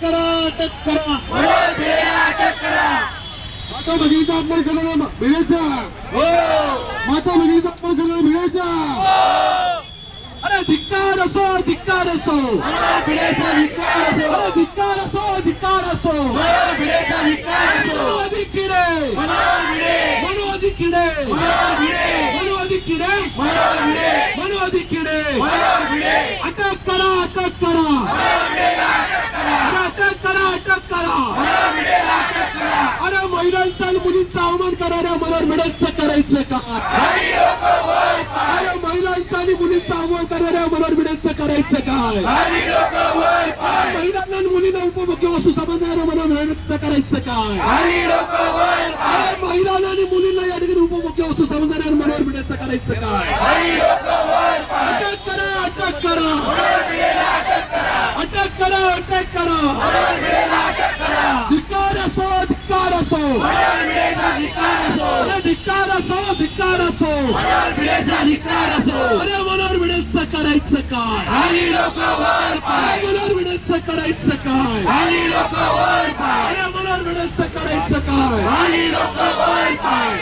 करा अटक करा अटक करा माता भगिनीचा अपमान करायला भिडायचा माता भगिनीचा अपमान करायला भिडायचा अरे धिक्कार असो धिक्कार असो भिडायचा धिक्कार असो अरे धिक्कार असो धिक्कार असो भिडायचा धिक्कार असो अधिक किडे म्हणून अधिक किडे म्हणून अधिक किडे म्हणून अधिक किडे अटक करा अटक करा करा. अरे महिलांचा आणि मुलींचा अवमान करणाऱ्या मनोहर भिडेचं करायचं का? अरे महिलांचा आणि मुलींचा अवमान करणाऱ्या मनोहर भिडेचं करायचं काय महिलांना आणि मुलींना उपभोग्य वस्तू समजणाऱ्या मनोहर भिडेचं करायचं काय अरे महिलांना आणि मुलींना या ठिकाणी उपभोग्य वस्तू समजणाऱ्या मनोहर भिडेचं करायचं काय अटक करा अटक करा. अटक करा अटक करा. धिक्कार असो धिक्कार असो अरे धिक्कार असो धिक्कार असो धिक्कार असो अरे मनोहर भिडेचं करायचं काय? आणि लोक वर पाय. अरे मनोहर भिडेचं करायचं काय? आणि लोक वर पाय. अरे मनोहर भिडेचं करायचं काय? आणि लोक वर पाय.